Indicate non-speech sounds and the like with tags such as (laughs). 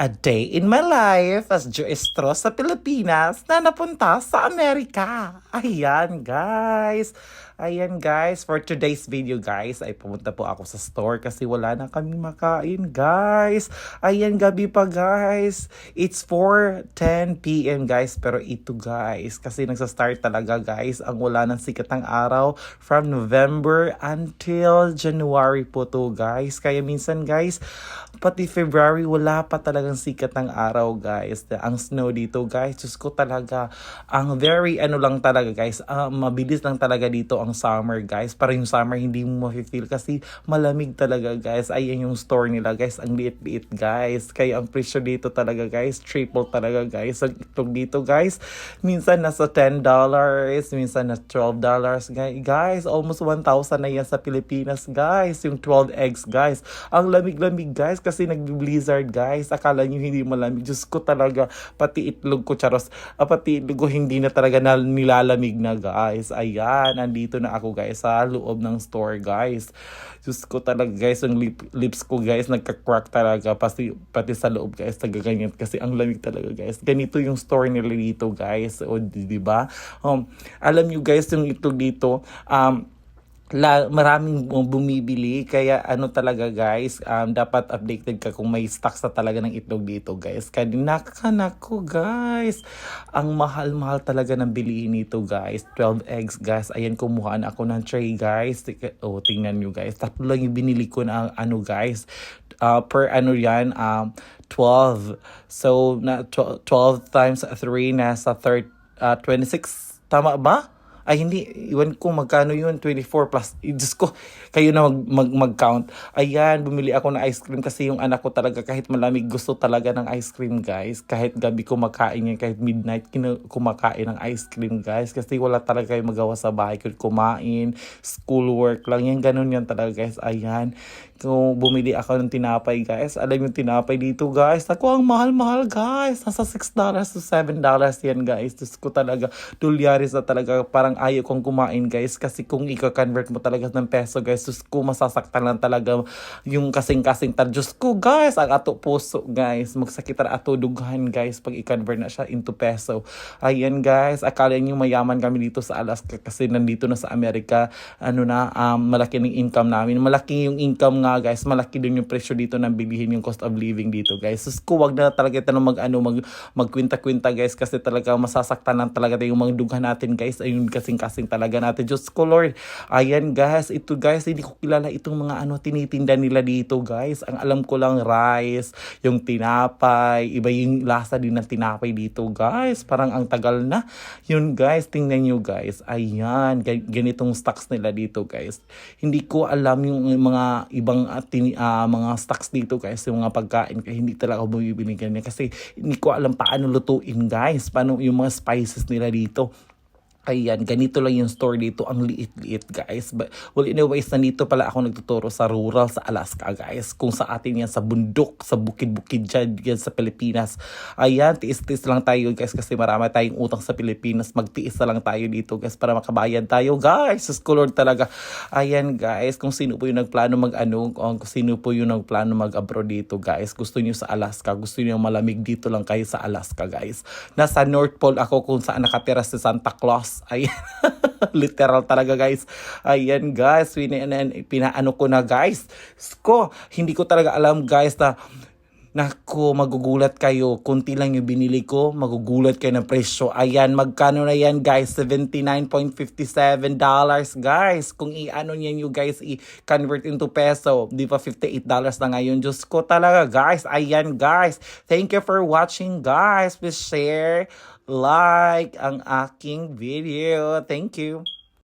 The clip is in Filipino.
A day in my life as Joestro sa Pilipinas na napunta sa Amerika. Ayan guys. Ayan guys, for today's video guys, ay pumunta po ako sa store kasi wala na kami makain guys. Ayan gabi pa guys. It's 4.10pm guys, pero ito guys, kasi nagsa-start talaga guys, ang wala ng sikat ng araw from November until January po to guys. Kaya minsan guys, pati February wala pa talagang sikat ng araw guys. Ang snow dito guys, Diyos ko talaga, ang very ano lang talaga guys, ah, mabilis lang talaga dito ang summer guys. Para yung summer hindi mo mafe-feel kasi malamig talaga guys. Ayan yung store nila guys, ang liit-liit guys. Kaya ang presyo dito talaga guys, triple talaga guys. Ang itlog dito guys, minsan nasa $10, minsan na $12 guys. Almost 1,000 na yan sa Pilipinas guys. Yung 12 eggs guys. Ang lamig-lamig guys kasi nag-blizzard guys. Akala nyo hindi malamig. Diyos ko talaga, pati itlog ko charos. Ah, pati itlog ko hindi na talaga nilalamig na guys. Ayan, nandito na ako guys sa loob ng store guys. Diyos ko talaga guys, yung lip, lips ko guys nagka-crack talaga. Pati, pati sa loob guys, nagaganyan kasi ang lamig talaga guys. Ganito yung store nila dito guys. O di, ba? Um, alam nyo guys, yung itlog dito, um, la, maraming bumibili. Kaya ano talaga guys um, dapat updated ka kung may stocks na talaga ng itlog dito guys. Kanina ko guys. Ang mahal-mahal talaga ng bilihin nito guys. 12 eggs guys. Ayan kumuha na ako ng tray guys. Oh tingnan nyo guys. Tatlo lang yung binili ko na ano guys. Uh, per ano yan um, 12 so na 12, 12 times 3 nasa third, uh, 26 tama ba? Ay hindi, iwan ko magkano yun, 24 plus, (laughs) Diyos ko, kayo na mag, mag, mag-count. Ayan, bumili ako ng ice cream kasi yung anak ko talaga kahit malamig gusto talaga ng ice cream guys. Kahit gabi kumakain yan, kahit midnight kumakain ng ice cream guys. Kasi wala talaga kayo magawa sa bahay. Kung kumain, schoolwork lang yan, ganun yan talaga guys. Ayan, kung bumili ako ng tinapay guys, alam yung tinapay dito guys, ako ang mahal-mahal guys. Nasa $6 to $7 yan guys. Diyos ko talaga, dulyaris na talaga, parang ayaw kong kumain guys kasi kung i-convert mo talaga ng peso guys, Diyos ko masasaktan lang talaga yung kasing-kasing tar. Diyos ko guys, ang ato puso guys, magsakit na ato dughan guys pag i-convert na siya into peso. Ayan guys, akala niyo mayaman kami dito sa Alaska kasi nandito na sa Amerika, ano na, um, malaki ng income namin. Malaki yung income nga guys, malaki din yung presyo dito ng bilihin yung cost of living dito guys. Sus ko, wag na talaga ito mag, ano, mag, magkwinta-kwinta guys kasi talaga masasaktan lang talaga yung mga dughan natin guys. Ayun kasing-kasing talaga natin. Diyos ko Lord, ayan guys, ito guys, hindi ko kilala itong mga ano tinitinda nila dito guys. Ang alam ko lang rice, yung tinapay, iba yung lasa din ng tinapay dito guys. Parang ang tagal na. Yun guys, tingnan nyo guys. Ayan, ga- ganitong stocks nila dito guys. Hindi ko alam yung mga ibang uh, mga stocks dito guys, yung mga pagkain kaya hindi talaga bumibili ganyan kasi hindi ko alam paano lutuin guys, paano yung mga spices nila dito. Ayan, ganito lang yung store dito. Ang liit-liit, guys. But, well, anyways, nandito pala ako nagtuturo sa rural sa Alaska, guys. Kung sa atin yan, sa bundok, sa bukid-bukid dyan, dyan sa Pilipinas. Ayan, tiis-tiis lang tayo, guys, kasi marami tayong utang sa Pilipinas. Magtiis na lang tayo dito, guys, para makabayad tayo, guys. Sa Lord talaga. Ayan, guys, kung sino po yung nagplano mag-ano, kung sino po yung nagplano mag-abroad dito, guys. Gusto niyo sa Alaska, gusto niyo malamig dito lang kayo sa Alaska, guys. Nasa North Pole ako kung saan nakatira si Santa Claus. Ayan. (laughs) Literal talaga guys. Ayan guys. Pina, pinaano ko na guys. Ko, hindi ko talaga alam guys na Nako, magugulat kayo. Kunti lang yung binili ko, magugulat kayo ng presyo. Ayan, magkano na yan guys? $79.57 dollars guys. Kung i-ano niyan you guys, i-convert into peso, di ba $58 dollars na ngayon? Diyos ko talaga guys. Ayan guys. Thank you for watching guys. Please share, like ang aking video. Thank you.